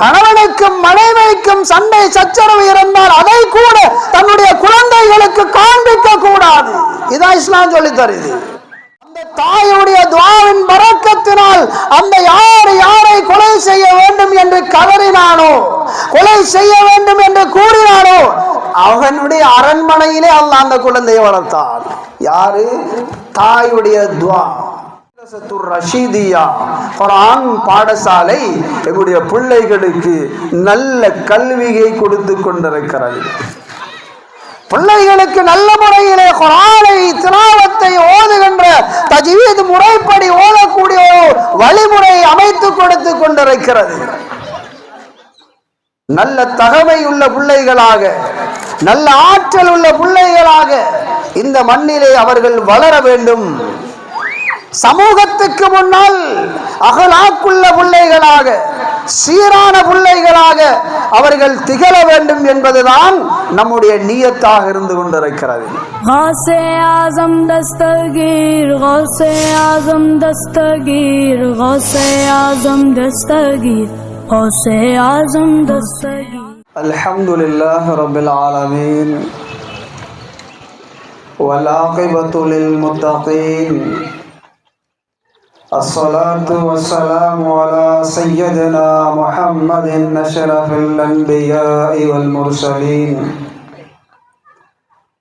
கணவனுக்கும் மனைவிக்கும் சண்டை சச்சரவு இருந்தால் அதை கூட தன்னுடைய குழந்தைகளுக்கு காண்பிக்க கூடாது. இதான் இஸ்லாம் சொல்லி தருது. அந்த தாயுடைய துவாவின் பறக்கத்தினால் அந்த யார் யாரை கொலை செய்ய வேண்டும் என்று கதறினானோ கொலை செய்ய வேண்டும் என்று கூறினானோ அவனுடைய அரண்மனையிலே அல்ல அந்த குழந்தையை வளர்த்தான். யாரு? தாயுடைய துவா. ரஷீதியா குரான் பாடசாலை எங்களுடைய பிள்ளைகளுக்கு நல்ல கல்வியை கொடுத்து கொண்டிருக்கிறது. பிள்ளைகளுக்கு நல்ல முறையிலே குரானை திராவத்தை ஓதுகின்ற தஜ்வீத் முறைப்படி ஓதக்கூடிய ஒரு வழிமுறை அமைத்து கொடுத்து கொண்டிருக்கிறது. நல்ல தகமை உள்ள பிள்ளைகளாக நல்ல ஆற்றல் உள்ள பிள்ளைகளாக இந்த மண்ணிலே அவர்கள் வளர வேண்டும். சமூகத்துக்கு முன்னால் அகலாக்குள்ள பிள்ளைகளாக சீரான பிள்ளைகளாக அவர்கள் திகழ வேண்டும் என்பதுதான் நம்முடைய நீயத்தாக இருந்து கொண்டிருக்கிறது غوث اعظم دستگیر غوث اعظم دستگیر غوث اعظم دستگیر غوث اعظم دستگیر الحمد لله رب العالمين والعاقبة للمتقين الصلاة والسلام على سيدنا محمد أشرف الأنبياء والمرسلين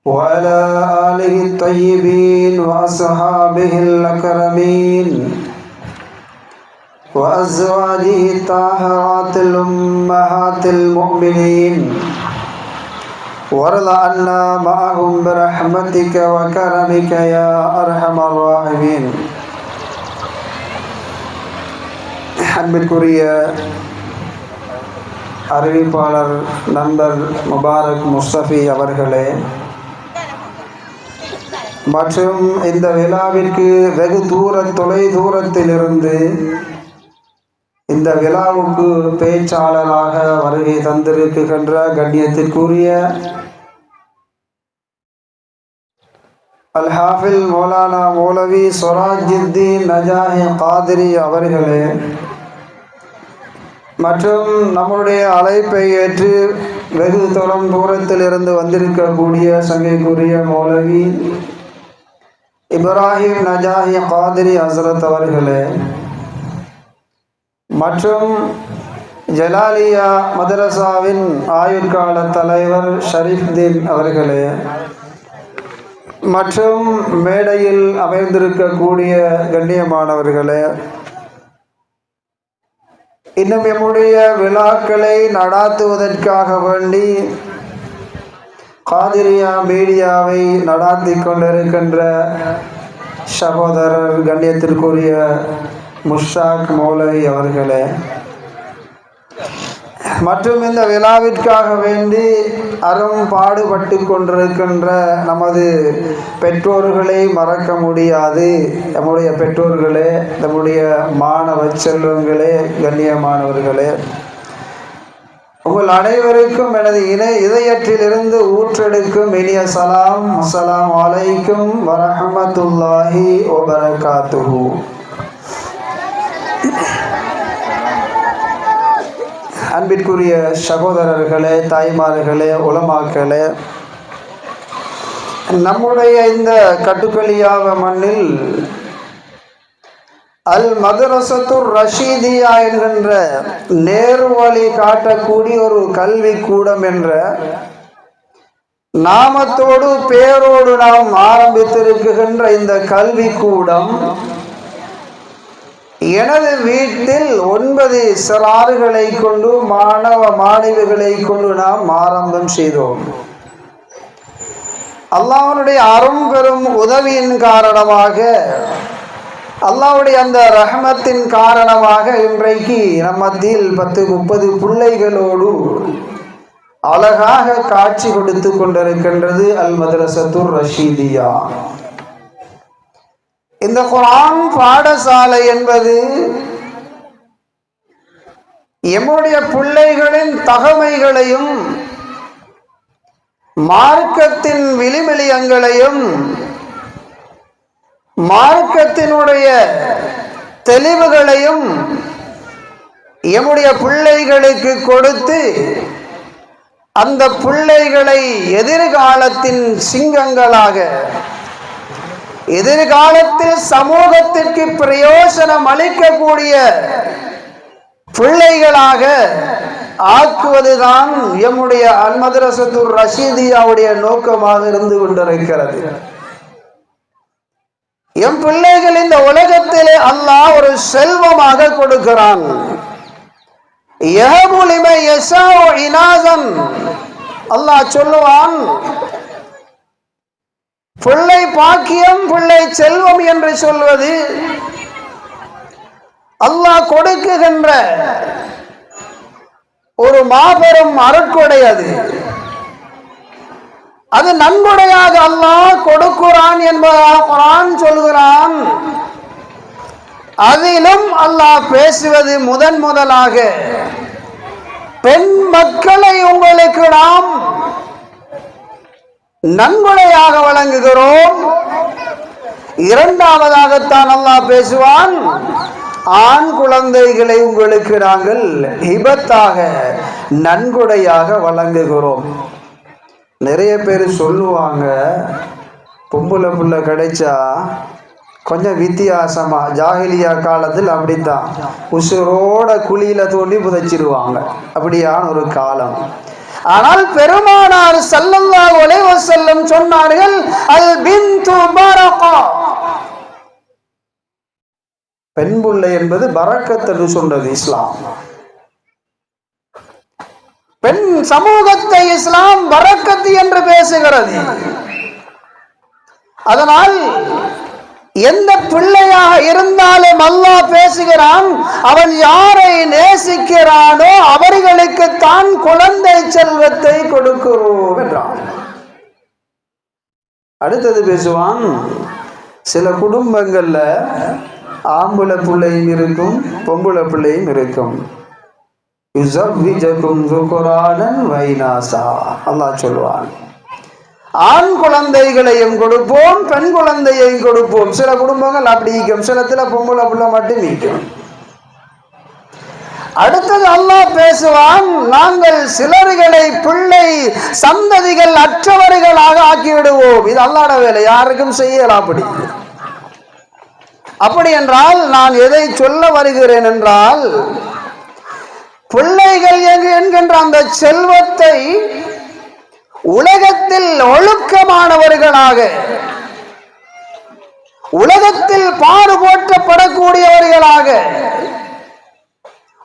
وعلى آله الطيبين وأصحابه الأكرمين وأزواجه الطاهرات الأمهات المؤمنين وارض عنا معهم برحمتك وكرمك يا أرحم الراحمين. அன்பிற்குரிய அறிவிப்பாளர் நண்பர் முபாரக் முஸ்தபி அவர்களே மற்றும் இந்த விழாவிற்கு வெகு தூர தொலை தூரத்திலிருந்து இந்த விழாவுக்கு பேச்சாளராக வருகை தந்திருக்கின்ற கண்ணியத்திற்குரிய அல்ஹாஃபில் மௌலானா மௌலவி சொராஜுத்தீன் நஜாஹி காதிரி அவர்களே மற்றும் நம்மளுடைய அழைப்பை ஏற்று வெகு தூரம் தூரத்தில் இருந்து வந்திருக்கக்கூடிய சங்கைக்குரிய மௌலவி இப்ராஹிம் நஜாஹி காதிரி ஹசரத் அவர்களே மற்றும் ஜலாலியா மதரசாவின் ஆயுட்கால தலைவர் ஷரீஃப்தீன் அவர்களே மற்றும் மேடையில் அமைந்திருக்கக்கூடிய கண்ணியமானவர்களே இன்னும் எம்முடைய விழாக்களை நடாத்துவதற்காக வேண்டி காதிரியா மீடியாவை நடாத்தி கொண்டிருக்கின்ற சகோதரர் கண்ணியத்திற்குரிய முஷாக் மௌலவி அவர்களே. மற்றும் இந்த விழாவிற்காக வேண்டி அறம் பாடுபட்டு கொண்டிருக்கின்ற நமது பெற்றோர்களை மறக்க முடியாது. நம்முடைய பெற்றோர்களே நம்முடைய மாணவ செல்வங்களே கண்ணியமானவர்களே. உங்கள் அனைவருக்கும் எனது இணை இதயத்திலிருந்து ஊற்றெடுக்கும் இனிய சலாம். அஸ்ஸலாம் அலைக்கும் வரஹமத்துல்லாஹி வபரகாத்துஹு. அன்பிற்குரிய சகோதரர்களே தாய்மார்களே உலமாக்களே நம்முடைய இந்த கட்டுக்கலியாக மண்ணில் அல் மதரசத்து ரஷீதியா என்கின்ற நேரு வழி காட்டக்கூடிய ஒரு கல்வி கூடம் என்ற நாமத்தோடு பேரோடு நாம் ஆரம்பித்திருக்கின்ற இந்த கல்வி கூடம் எனது வீட்டில் ஒன்பது சிறாறுகளை கொண்டு மாணவ மாணவிகளை கொண்டு நாம் ஆரம்பம் செய்தோம். அல்லாஹனுடைய அறம் பெறும் உதவியின் காரணமாக அல்லாவுடைய அந்த ரஹமத்தின் காரணமாக இன்றைக்கு நம் மத்தியில் பத்து முப்பது பிள்ளைகளோடு அழகாக காட்சி கொடுத்து கொண்டிருக்கின்றது அல் மதரசத்துர் ரஷீதியா இந்த குரான் பாடசாலை என்பது எம்முடைய பிள்ளைகளின் தகமைகளையும் மார்க்கத்தின் விளிமெளியங்களையும் மார்க்கத்தினுடைய தெளிவுகளையும் எம்முடைய பிள்ளைகளுக்கு கொடுத்து அந்த பிள்ளைகளை எதிர்காலத்தின் சிங்கங்களாக எதிர்காலத்தில் சமூகத்திற்கு பிரயோசனம் அளிக்கக்கூடிய பிள்ளைகளாக ஆக்குவதுதான் எம்முடைய அன்மதரசத்துர் ரஷீதியாவுடைய நோக்கமாக இருந்து கொண்டிருக்கிறது. எம் பிள்ளைகள் இந்த உலகத்திலே அல்லாஹ் ஒரு செல்வமாக கொடுக்கிறான். அல்லாஹ் சொல்லுவான் பிள்ளை பாக்கியம் பிள்ளை செல்வம் என்று சொல்வது அல்லாஹ் கொடுக்குகின்ற ஒரு மாபெரும் அருட்கொடை அது அது நன்கொடையாக அல்லாஹ் கொடுக்கிறான் என்பதாக குரான் சொல்கிறான். அதிலும் அல்லாஹ் பேசுவது முதன் முதலாக பெண் மக்களை உங்களுக்கு நாம் நன்கொடையாக வழங்குகிறோம். இரண்டாவதாகத்தான் அல்லாஹ் பேசுவான் ஆண் குழந்தைகளை உங்களுக்கு நாங்கள் ஹிபத்தாக நன்கொடையாக வழங்குகிறோம். நிறைய பேர் சொல்லுவாங்க பொம்பளை புள்ள கிடைச்சா கொஞ்சம் வித்தியாசமா ஜாகிலியா காலத்தில் அப்படித்தான். உசுரோட குழியில தோண்டி புதைச்சிருவாங்க. அப்படியான ஒரு காலம். ஆனால் பெருமானார் சல்லல்லா ஒலைவ செல்லும் சொன்னார்கள் அல் பின் பெண் புள்ளை என்பது பரக்கத் என்று சொன்னது இஸ்லாம். பெண் சமூகத்தை இஸ்லாம் பரக்கத்து என்று பேசுகிறது. அதனால் எந்த பிள்ளையாக இருந்தாலும் அல்லாஹ் பேசுகிறான் அவன் யாரை நேசிக்கிறானோ அவர்களுக்கு தான் குழந்தை செல்வத்தை கொடுக்கிறோம் என்றான் அடுத்தது பேசுவான் சில குடும்பங்கள்ல ஆம்பளை பிள்ளையும் இருக்கும் பொம்பளை பிள்ளையும் இருக்கும். அல்லா சொல்வான். ஆண் குழந்தைகளையும் கொடுப்போம் பெண் குழந்தையையும் கொடுப்போம். சில குடும்பங்கள் அப்படி இருக்கும் சிலத்துல பொம்பளை பிள்ளை மட்டும் இருக்கும். அடுத்தது அல்லாஹ் பேசுவான் நாங்கள் சிலர்களை பிள்ளை சந்ததிகள் அற்றவர்களாக ஆக்கிவிடுவோம். இது அல்லாட வேலை யாருக்கும் செய்யலாம் அப்படி அப்படி என்றால் நான் எதை சொல்ல வருகிறேன் என்றால் பிள்ளைகள் எங்கு என்கின்ற அந்த செல்வத்தை உலகத்தில் ஒழுக்கமானவர்களாக உலகத்தில் பாடுபோற்றப்படக்கூடியவர்களாக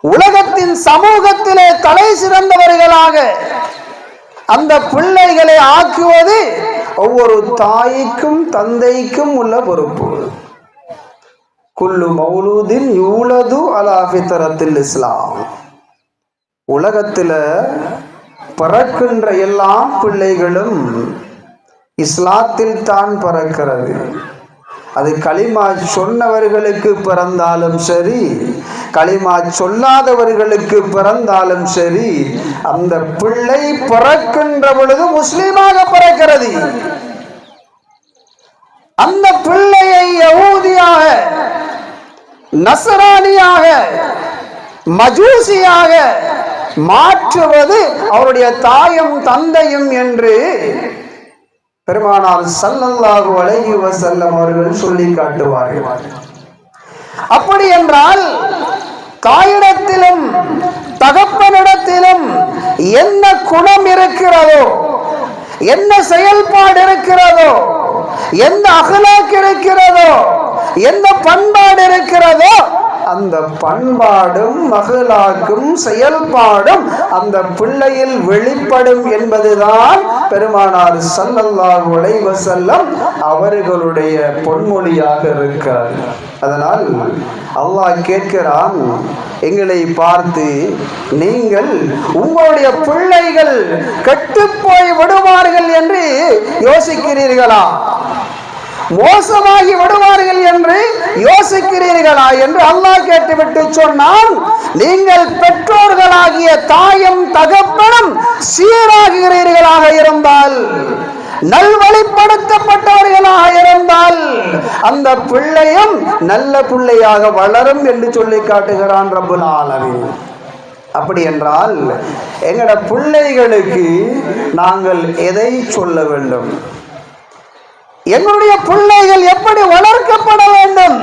உலகத்தின் சமூகத்திலே தலை சிறந்தவர்களாக அந்த பிள்ளைகளை ஆக்குவது ஒவ்வொரு தாய்க்கும் தந்தைக்கும் உள்ள பொறுப்பு. குல்லு மௌலூதின் யூலது அலாஃபித்தரத்தில் இஸ்லாம். உலகத்தில் பிறக்கின்ற எல்லா பிள்ளைகளும் இஸ்லாத்தில் தான் பிறக்கிறது. அது களிமா சொன்னவர்களுக்கு பிறந்தாலும் சரி களிமா சொல்லாதவர்களுக்கு பிறந்தாலும் சரி அந்த பிள்ளை பிறக்கின்ற பொழுது முஸ்லீமாக பிறக்கிறது. அந்த பிள்ளையை யகூதியாக நசராணியாக மஜூசியாக மாற்றுவது அவருடைய தாயும் தந்தையும் என்று பெருமானார் ஸல்லல்லாஹு அலைஹி வஸல்லம் அவர்கள் சொல்லி காட்டுவார்கள். அப்படி என்றால் தாயிடத்திலும் தகப்பனிடத்திலும் என்ன குணம் இருக்கிறதோ என்ன செயல்பாடு இருக்கிறதோ எந்த அகலாக்கு இருக்கிறதோ எந்த பண்பாடு இருக்கிறதோ அந்த பண்பாடும் மகளாக்கும் செயல்பாடும் அந்த பிள்ளையில் வெளிப்படும் என்பதுதான் பெருமானார் சல்லல்லாஹ் உழைவ செல்லம் அவர்களுடைய பொன்மொழியாக இருக்கிறார். அதனால் அல்லாஹ் கேட்கிறான் எங்களை பார்த்து நீங்கள் உங்களுடைய பிள்ளைகள் கெட்டுப்போய் விடுவார்கள் என்று யோசிக்கிறீர்களா? மோசமாகி விடுவார்கள் என்று யோசிக்கிறீர்களா என்று அல்லாஹ் கேட்டுவிட்டு சொன்னால் நீங்கள் பெற்றோர்களாகிய தாயும் தகப்பனும் சீராகிறீர்களாக இருந்தால் நல்வழிப்படுத்தப்பட்டவர்களாக இருந்தால் அந்த பிள்ளையும் நல்ல பிள்ளையாக வளரும் என்று சொல்லி காட்டுகிறான் ரபுல் ஆலமீன். அப்படி என்றால் எங்கட பிள்ளைகளுக்கு நாங்கள் எதை சொல்ல வேண்டும்? எங்களுடைய பிள்ளைகள் எப்படி வளர்க்கப்பட வேண்டும்?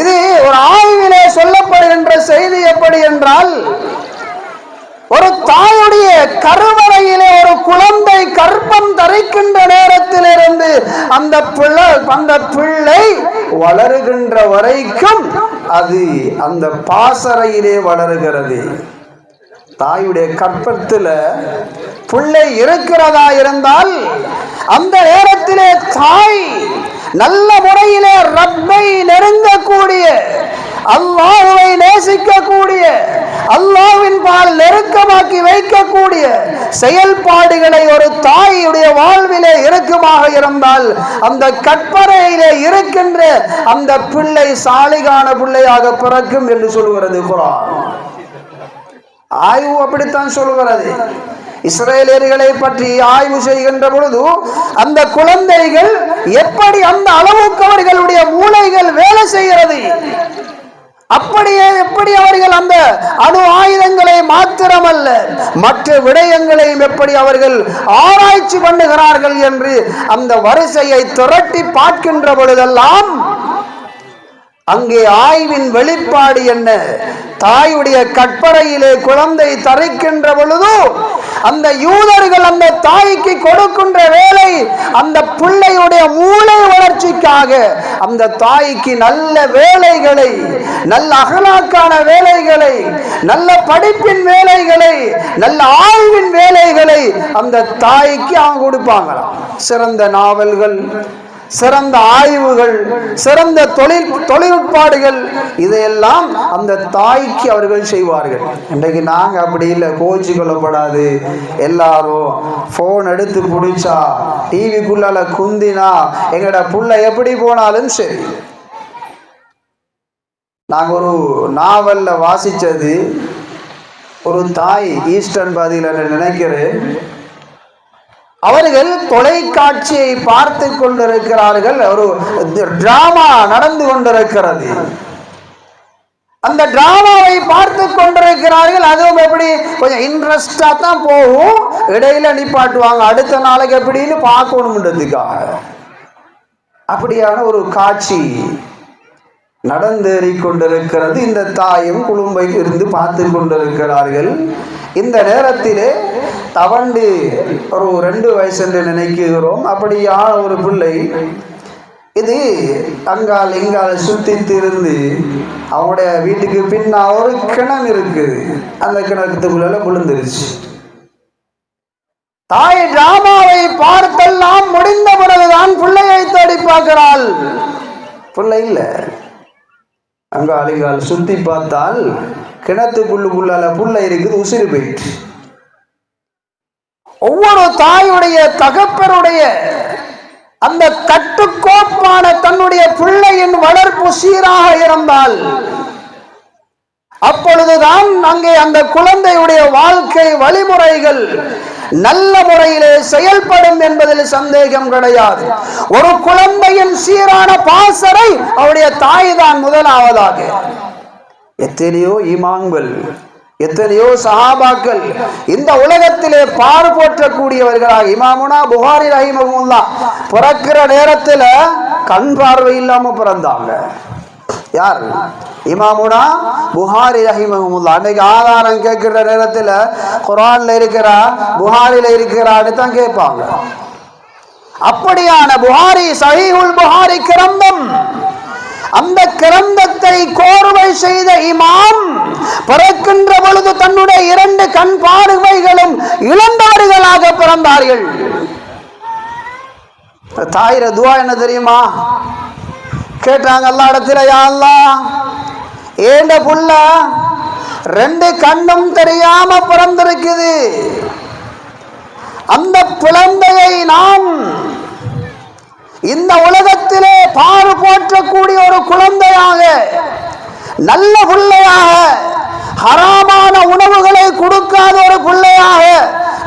இது ஒரு ஆய்விலே சொல்லப்படுகின்ற செய்தி எப்படி என்றால் ஒரு தாயுடைய கருவறையிலே ஒரு குழந்தை கற்பம் தரிக்கின்ற நேரத்திலிருந்து அந்த பிள்ளை அந்த பிள்ளை வளருகின்ற வரைக்கும் அது அந்த பாசறையிலே வளருகிறது. தாயுடைய கற்பத்துல பிள்ளை இருக்கிறதா இருந்தால் அந்த நேரத்திலே தாய் நல்ல முறையிலே ரப்பை நெருங்கக்கூடிய அல்லாஹுவை நேசிக்கக்கூடிய அல்லாவின் பால் நெருக்கமாக்கி வைக்கக்கூடிய செயல்பாடுகளை ஒரு தாயுடைய வாழ்விலே இறுக்கமாக இருந்தால் அந்த கற்பனையிலே இருக்கின்ற அந்த பிள்ளை சாலிகான பிள்ளையாக பிறக்கும் என்று சொல்கிறது குரான். ஆய்வு அப்படித்தான் சொல்கிறது இஸ்ரேலியர்களை பற்றி ஆய்வு செய்கின்ற பொழுது அந்த குழந்தைகள் எப்படி அந்த அளவுக்கு அவர்களுடைய மூளைகள் வேலை செய்கிறது? அப்படியே எப்படி அவர்கள் அந்த அணு ஆயுதங்களை மாத்திரமல்ல மற்ற விடயங்களையும் எப்படி அவர்கள் ஆராய்ச்சி பண்ணுகிறார்கள் என்று அந்த வரிசையை திரட்டி பார்க்கின்ற பொழுதெல்லாம் அங்கே ஆய்வின் வெளிப்பாடு என்ன? தாயுடைய கற்பறையிலே குழந்தை தரிக்கின்ற பொழுது அந்த யூதர்கள் அந்த தாய்க்கு கொடுக்கின்ற வேலை அந்த பிள்ளையுடைய மூளை வளர்ச்சிக்காக அந்த தாய்க்கு நல்ல வேலைகளை நல்ல அகலாக்கான வேலைகளை நல்ல படிப்பின் வேலைகளை நல்ல ஆய்வின் வேலைகளை அந்த தாய்க்கு அவங்க கொடுப்பாங்களாம்? சிறந்த நாவல்கள் சிறந்த ஆய்வுகள் சிறந்த தொழில் தொழில்நுட்பாடுகள் இதையெல்லாம் அந்த தாய்க்கு அவர்கள் செய்வார்கள். இன்றைக்கு நாங்கள் அப்படி இல்லை கோச்சு கொள்ளப்படாது எல்லாரும் ஃபோன் எடுத்து பிடிச்சா டிவிக்குள்ளால குந்தினா எங்கட புள்ள எப்படி போனாலும் சரி. நாங்கள் ஒரு நாவல்ல வாசிச்சது ஒரு தாய் ஈஸ்டர்ன் பாதியில் நினைக்கிறேன். அவர்கள் தொலைக்காட்சியை பார்த்து கொண்டிருக்கிறார்கள். ஒரு டிராமா நடந்து கொண்டிருக்கிறது. அந்த டிராமாவை பார்த்து கொண்டிருக்கிறார்கள். அதுவும் எப்படி? கொஞ்சம் இன்ட்ரெஸ்டா தான் போகும். இடையில நிப்பாட்டுவாங்க. அடுத்த நாளைக்கு எப்படின்னு பார்க்கணுன்றதுக்காக அப்படியான ஒரு காட்சி. நடந்தேறி கொண்டிருக்கிறது. இந்த தாயும் குழும்பை இருந்து பார்த்து கொண்டிருக்கிறார்கள். இந்த நேரத்திலே தவண்டு ஒரு ரெண்டு வயசு என்று நினைக்கிறோம். அப்படியான ஒரு பிள்ளை? இது அங்கால் இங்கால் சுத்தி திருந்து அவங்களுடைய வீட்டுக்கு பின்னா ஒரு கிணம் இருக்குது. அந்த கிணத்துக்குள்ள விழுந்துருச்சு. தாய் டிராமாவை பார்த்தெல்லாம் முடிந்த பிறகுதான் பிள்ளையை தேடி பார்க்கிறாள். பிள்ளை இல்லை. அங்க அலிங்கால் சுத்தி பார்த்தால் கிணத்துக்குள்ளுக்குள்ளால புள்ள இருக்குது உசிறு போயிட்டு ஒவ்வொரு தாயுடைய தகப்பருடைய அந்த கட்டுக்கோப்பான தன்னுடைய பிள்ளையின் வளர்ப்பு சீராக இருந்தால் அப்பொழுதுதான் அங்கே அந்த குழந்தையுடைய வாழ்க்கை வழிமுறைகள் நல்ல முறையிலே செயல்படும் என்பதில் சந்தேகம் கிடையாது. ஒரு குழந்தையின் சீரான பாசரை அவருடைய தாய் தான் முதலாவதாக. எத்தனையோ இமாங்கள் எத்தனையோ சஹாபாக்கள் இந்த உலகத்திலே பார் போற்றக்கூடியவர்களாக இமாமுனா புகாரி ரஹிமகுல்லா பிறக்கிற நேரத்துல கண் பார்வை இல்லாம பிறந்தாங்க. யார்? இமாமுனா? புகாரி ரஹிமகுல்லா அன்னைக்கு ஆதாரம் கேட்கிற நேரத்துல குரான்ல இருக்கிறா புகாரில இருக்கிறான்னு தான் கேட்பாங்க. அப்படியான புகாரி சஹிஹுல் புகாரி கிரந்தம். அந்த கிரந்தத்தை கோர்வை செய்த இமாம் பிறக்கின்ற பொழுது தன்னுடைய இரண்டு கண் பார்வைகளும் இழந்தவர்களாக பிறந்தார்கள். தாயிர துவா என்ன தெரியுமா? கேட்டாங்க எல்லா இடத்துல யாழ்லா ஏண்ட புள்ள ரெண்டு கண்ணும் தெரியாம பிறந்திருக்குது. அந்த குழந்தையை நாம் இந்த உலகத்திலே பாறு போற்றக்கூடிய ஒரு குழந்தையாக நல்ல பிள்ளையாக ஹராமான உணவுகளை கொடுக்காத ஒரு பிள்ளையாக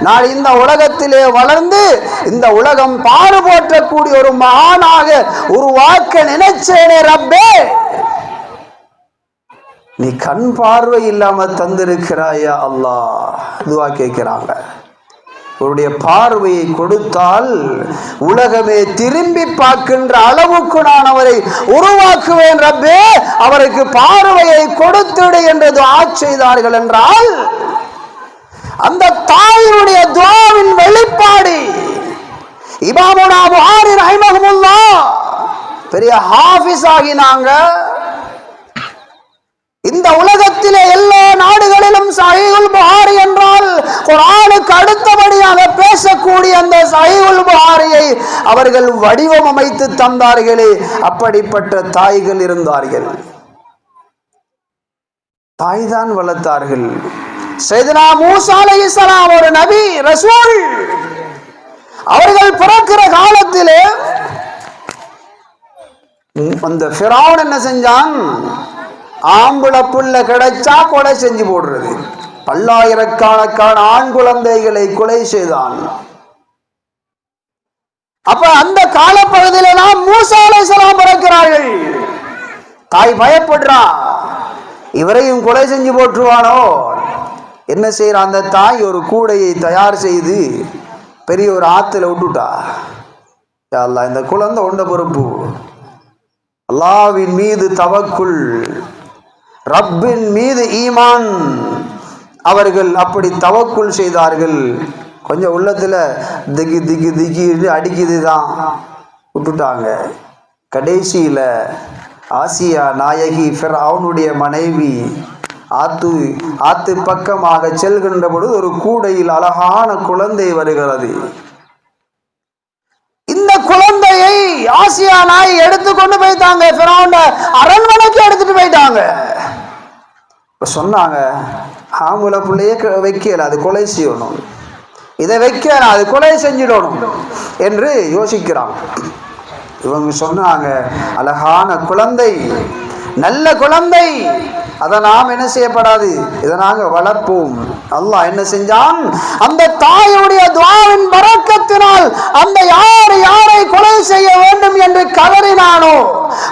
நான் இந்த உலகத்திலே வளர்ந்து இந்த உலகம் பாடுபோற்றக்கூடிய ஒரு மகானாக உருவாக்க நினைச்சேனே ரப்பே. நீ கண் பார்வை இல்லாம தந்திருக்கிறாயா அல்லா? துவா கேட்கிறாங்க. உன்னுடைய பார்வையை கொடுத்தால் உலகமே திரும்பி பார்க்கின்ற அளவுக்கு நான் அவரை உருவாக்குவேன் ரப்பே. அவருக்கு பார்வையை கொடுத்துடு என்று துஆ செய்தார்கள் என்றால் அந்த தாயினுடைய துவாவின் வெளிப்பாடு. இமாமுனா புகாரி ரஹிமஹுல்லா பெரிய ஹாஃபிஸ் ஆகினாங்க இந்த உலகத்திலே எல்லா நாடுகளிலும் சஹீஹுல் புகாரி என்றால் குரானுக்கு அடுத்தபடியாக பேசக்கூடிய அந்த சஹீஹுல் புகாரியை அவர்கள் வடிவம் அமைத்து தந்தார்களே. அப்படிப்பட்ட தாய்கள் இருந்தார்கள். தாய்தான் வளர்த்தார்கள். சைதனா மூசா இஸ்லாம் ஒரு நபி ரசூல். அவர்கள் பிறக்கிற காலத்திலே அந்த ஃபிராவன் என்ன செஞ்சான்? ஆம்பள புள்ள கிடைச்சா கொலை செஞ்சு போடுறது. பல்லாயிரக்கணக்கான ஆண் குழந்தைகளை கொலை செய்தான். அப்ப அந்த காலப்பகுதியில தான் மூசா அலைஹிஸ்ஸலாம் பிறக்கிறார்கள். தாய் பயப்படுறா. இவரையும் கொலை செஞ்சு போட்டுருவானோ என்ன செய்யற அந்த தாய் ஒரு கூடையை தயார் செய்து பெரிய ஒரு ஆத்துல விட்டுட்டா. அல்லா இந்த குழந்தை உண்ட பொறுப்பு. அல்லாவின் மீது தவக்குள் ரப்பின் மீது ஈமான். அவர்கள் அப்படி தவக்குள் செய்தார்கள். கொஞ்சம் உள்ளத்துல திகி திகி திகின்னு அடிக்குது தான். விட்டுட்டாங்க. கடைசியில ஆசியா நாயகி ஃபிர் அவனுடைய மனைவி ஆத்து ஆத்து பக்கமாக செல்கின்ற பொழுது ஒரு கூடையில் அழகான குழந்தை வருகிறது. இந்த குழந்தையை ஆசியா நாய் எடுத்து கொண்டு போயிட்டாங்க அரண்மனைக்கு எடுத்துட்டு போயிட்டாங்க. இப்ப சொன்னாங்க ஆம்புல பிள்ளையே க- வைக்கல அது கொலை செய்யணும். இதை வைக்க அது கொலை செஞ்சிடணும் என்று யோசிக்கிறான். இவங்க சொன்னாங்க அழகான குழந்தை நல்ல குழந்தை அதை நாம் என்ன செய்யப்படாது? இதை நாங்க வளர்ப்போம். அல்லாஹ் என்ன செஞ்சான்? அந்த தாயுடைய துவாவின் பறக்கத்தினால் அந்த யார் யாரை கொலை செய்ய வேண்டும் என்று கதறினானோ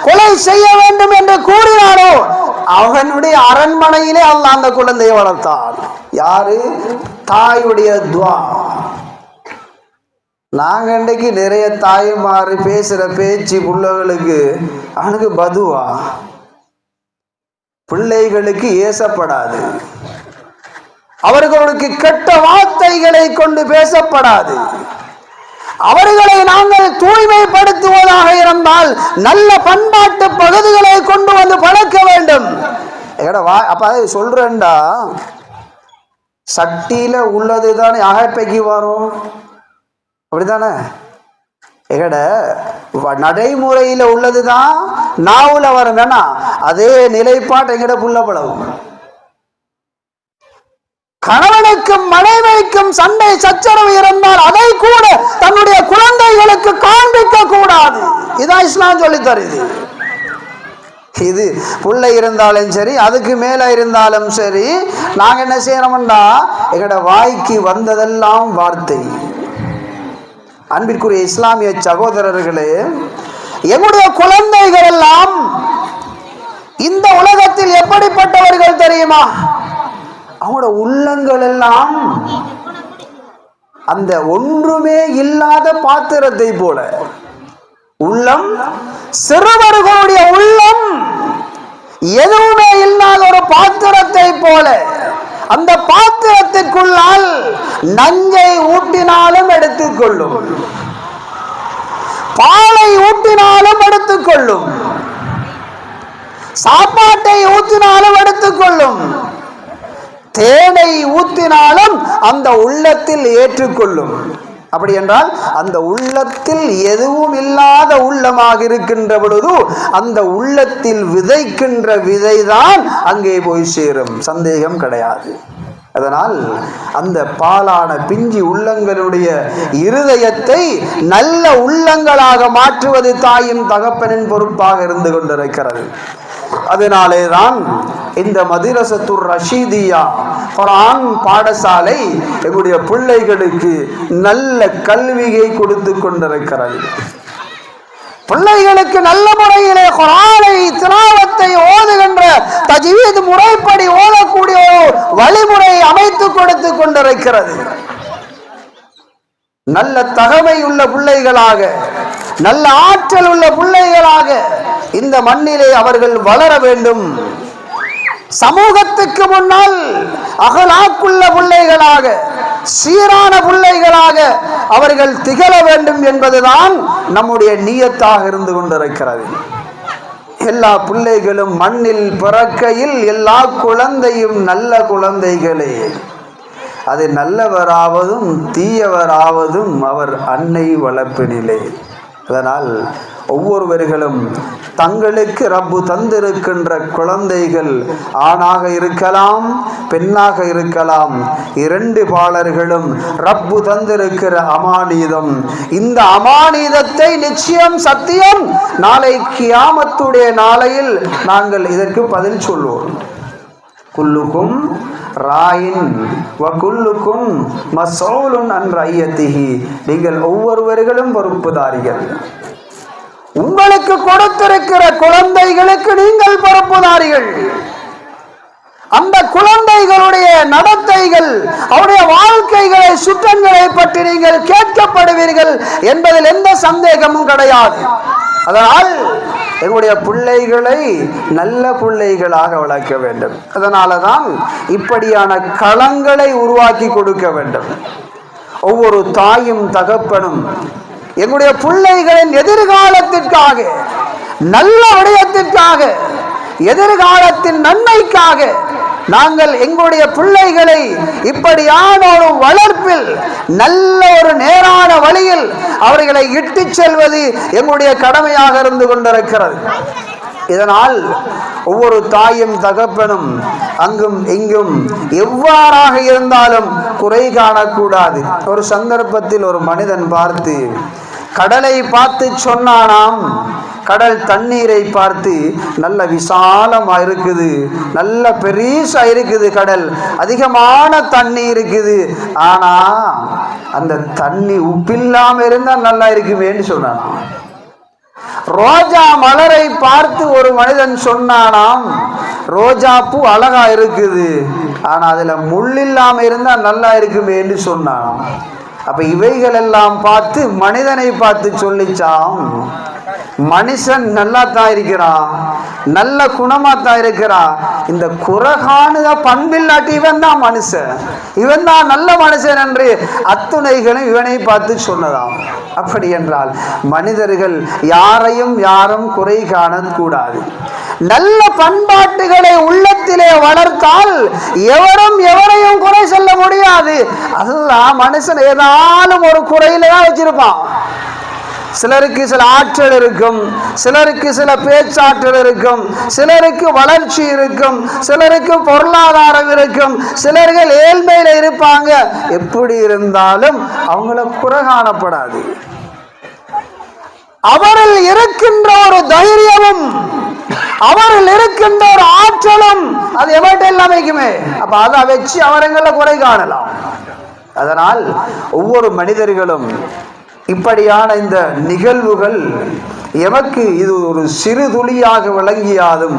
கொலை செய்ய வேண்டும் என்று கூறினானோ அவனுடைய அரண்மனையிலே அல்லாஹ் அந்த குழந்தையை வளர்த்தான். யாரு? தாயுடைய துவா. நாங்க இன்றைக்கு நிறைய தாய்மாறு பேசுற பேச்சு பிள்ளைகளுக்கு அவனுக்கு பதுவா? பிள்ளைகளுக்கு ஏசப்படாது. அவர்களுக்கு கெட்ட வார்த்தைகளை கொண்டு பேசப்படாது. அவர்களை நாங்கள் தூய்மைப்படுத்துவதாக இருந்தால் நல்ல பண்பாட்டு பகுதிகளை கொண்டு வந்து பழக்க வேண்டும். வா அப்ப அதை சொல்றேன்டா. சட்டியில உள்ளது தானே அகப்பைக்கு வரும். அப்படிதானே எங்கட வ- நடைமுறையில உள்ளதுதான் நாவல வரும். வேணா அதே நிலைப்பாட்டு எங்கட புள்ள பழகும். கணவனுக்கும் மனைவிக்கும் சண்டை சச்சரவு இருந்தால் அதை கூட தன்னுடைய குழந்தைகளுக்கு காண்பிக்க கூடாது இதான் இஸ்லாம் சொல்லி தருது. இது புள்ளை இருந்தாலும் சரி அதுக்கு மேல இருந்தாலும் சரி நாங்க என்ன செய்யறோம்னா எங்கட வாய்க்கு வந்ததெல்லாம் வார்த்தை. அன்பிற்குரிய இஸ்லாமிய சகோதரர்களே எங்களுடைய குழந்தைகள் எல்லாம் இந்த உலகத்தில் எப்படிப்பட்டவர்கள் தெரியுமா? அவங்களோட உள்ளங்கள் எல்லாம் அந்த ஒன்றுமே இல்லாத பாத்திரத்தை போல. உள்ளம் சிறுவர்களுடைய உள்ளம் எதுவுமே இல்லாத ஒரு பாத்திரத்தை போல. அந்த பாத்திரத்திற்குள்ளால் நஞ்சை ஊட்டினாலும் எடுத்துக்கொள்ளும். பாலை ஊட்டினாலும் எடுத்துக்கொள்ளும். சாப்பாட்டை ஊற்றினாலும் எடுத்துக்கொள்ளும். தேனை ஊத்தினாலும் அந்த உள்ளத்தில் ஏற்றுக்கொள்ளும். அப்படி என்றால் அந்த உள்ளத்தில் எதுவும் இல்லாத உள்ளமாக இருக்கின்ற பொழுது அந்த உள்ளத்தில் விதைக்கின்ற விதைதான் அங்கே போய் சேரும். சந்தேகம் கிடையாது. அதனால் அந்த பாலான பிஞ்சி உள்ளங்களுடைய இருதயத்தை நல்ல உள்ளங்களாக மாற்றுவது தாயும் தகப்பனின் பொறுப்பாக இருந்து கொண்டிருக்கிறது. அதனாலே தான் இந்த மதிரசத்துர் ரஷீதியா குரான் பாடசாலை எங்களுடைய பிள்ளைகளுக்கு நல்ல கல்வியை கொடுத்து கொண்டிருக்கிறது. பிள்ளைகளுக்கு நல்ல முறையிலே குரானை திராவத்தை ஓதுகின்ற தஜீத் முறைப்படி ஓதக்கூடிய ஒரு வழிமுறை அமைத்து கொடுத்து கொண்டிருக்கிறது. நல்ல தகமை உள்ள பிள்ளைகளாக நல்ல ஆற்றல் உள்ள பிள்ளைகளாக இந்த மண்ணிலே அவர்கள் வளர வேண்டும். சமூகத்துக்கு முன்னால் அகலாக்குள்ள பிள்ளைகளாக சீரான பிள்ளைகளாக அவர்கள் திகழ வேண்டும் என்பதுதான் நம்முடைய நீயத்தாக இருந்து கொண்டிருக்கிறது. எல்லா பிள்ளைகளும் மண்ணில் பிறக்கையில் எல்லா குழந்தையும் நல்ல குழந்தைகளே. அது நல்லவராவதும் தீயவராவதும் அவர் அன்னை வளர்ப்பினிலே. அதனால் ஒவ்வொருவர்களும் தங்களுக்கு ரப்பு தந்திருக்கின்ற குழந்தைகள் ஆணாக இருக்கலாம் பெண்ணாக இருக்கலாம். இரண்டு பாலர்களும் ரப்பு தந்திருக்கிற அமானீதம். இந்த அமானீதத்தை நிச்சயம் சத்தியம். நாளை கியாமத்துடைய நாளையில் நாங்கள் இதற்கு பதில் சொல்வோம். குல்லுக்கும் ராயின் வகுல்லுக்கும் மசோலுன் அன் ஐயத்திகி நீங்கள் ஒவ்வொருவர்களும் பொறுப்புதாரிகள். உங்களுக்கு கொடுத்திருக்கிற குழந்தைகளுக்கு நீங்கள் பொறுப்புதாரிகள். அந்த குழந்தைகளுடைய நடத்தைகள் அவருடைய வாழ்க்கைகளை சுற்றங்களை பற்றி நீங்கள் கேட்கப்படுவீர்கள் என்பதில் எந்த சந்தேகமும் கிடையாது. அதனால் எங்களுடைய பிள்ளைகளை நல்ல பிள்ளைகளாக வளர்க்க வேண்டும். அதனால தான் இப்படியான களங்களை உருவாக்கி கொடுக்க வேண்டும். ஒவ்வொரு தாயும் தகப்பனும் எங்களுடைய பிள்ளைகளின் எதிர்காலத்திற்காக நல்ல விடயத்திற்காக எதிர்காலத்தின் நன்மைக்காக நாங்கள் எங்களுடைய பிள்ளைகளை இப்படியான ஒரு வளர்ப்பில் நல்ல ஒரு நேரான வழியில் அவர்களை இட்டுச் செல்வது எங்களுடைய கடமையாக இருந்து கொண்டிருக்கிறது. இதனால் ஒவ்வொரு தாயும் தகப்பனும் அங்கும் இங்கும் எவ்வாறாக இருந்தாலும் குறை காணக்கூடாது. ஒரு சந்தர்ப்பத்தில் ஒரு மனிதன் பார்த்து கடலை பார்த்து சொன்னானாம். கடல் தண்ணீரை பார்த்து நல்ல விசாலமா இருக்குது நல்ல பெரிசா இருக்குது கடல் அதிகமான தண்ணி இருக்குது. ஆனா அந்த தண்ணி உப்பில்லாம இருந்தா நல்லா இருக்குமேன்னு சொன்னான் ரோஜா மலரை பார்த்து ஒரு மனிதன் சொன்னானாம் ரோஜா பூ அழகா இருக்குது ஆனா அதுல முள் இல்லாம இருந்தா நல்லா இருக்குமேன்னு சொன்னானாம். அப்ப இவைகள் எல்லாம் பார்த்து மனிதனை பார்த்து சொல்லிச்சாம். மனுஷன் நல்லா தான் இருக்கிறான் நல்ல குணமா தான் இருக்கிறான் இந்த குறகானுத பண்பில்லாட்டி இவன் தான் மனுஷன். இவன் தான் நல்ல மனுஷன் என்று அத்துணைகளும் இவனை பார்த்து சொன்னதாம். அப்படி என்றால் மனிதர்கள் யாரையும் யாரும் குறை காணக்கூடாது நல்ல பண்பாட்டுகளை உள்ளத்திலே வளர்த்தால் எவரும் எவரையும் குறை சொல்ல முடியாது. அதெல்லாம் மனுஷன் ஏதாலும் ஒரு குறையில தான் வச்சிருப்பான். சிலருக்கு சில ஆற்றல் இருக்கும் சிலருக்கு சில பேச்சாற்றல் இருக்கும் சிலருக்கு வளர்ச்சி இருக்கும் சிலருக்கு பொருளாதாரம் இருக்கும் சிலர்கள் ஏழ்மையில இருப்பாங்க. எப்படி இருந்தாலும் அவங்கள குறை காணப்படாது அவரில் இருக்கின்ற ஒரு தைரியமும் அவரில் இருக்கின்ற ஒரு ஆற்றலும் அது எவர்கிட்ட அமைக்குமே அப்ப அதை வச்சு அவரங்களை குறை காணலாம். அதனால் ஒவ்வொரு மனிதர்களும் இப்படியான இந்த நிகழ்வுகள் எமக்கு இது ஒரு சிறு துளியாக விளங்கியாலும்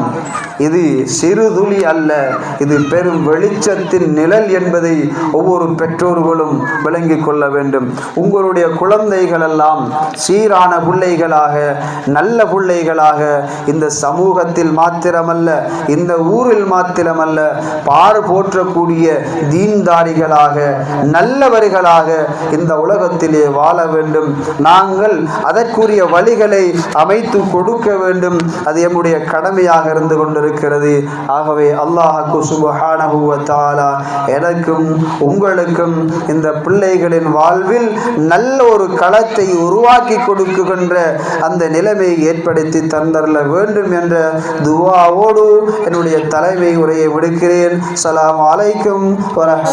இது சிறு துளி அல்ல. இது பெரும் வெளிச்சத்தின் நிழல் என்பதை ஒவ்வொரு பெற்றோர்களும் விளங்கிக் கொள்ள வேண்டும். உங்களுடைய குழந்தைகள் எல்லாம் சீரான பிள்ளைகளாக நல்ல பிள்ளைகளாக இந்த சமூகத்தில் மாத்திரமல்ல இந்த ஊரில் மாத்திரமல்ல பார் போற்றக்கூடிய தீன்தாரிகளாக நல்லவர்களாக இந்த உலகத்திலே வாழ வேண்டும். நாங்கள் அதற்குரிய வழிகளை அமைத்து கொடுக்க வேண்டும் அது எம்முடைய கடமையாக இருந்து கொண்டிருக்கிறது ஆகவே அல்லாஹுக்கு சுபஹானஹு வ தஆலா எனக்கும் உங்களுக்கும் இந்த பிள்ளைகளின் வாழ்வில் நல்ல ஒரு களத்தை உருவாக்கி கொடுக்குகின்ற அந்த நிலைமையை ஏற்படுத்தி தந்தரல வேண்டும் என்ற துவாவோடு என்னுடைய தலைமை உரையை விடுக்கிறேன் சலாம் அலைக்கும் வரஹ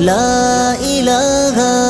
لا إله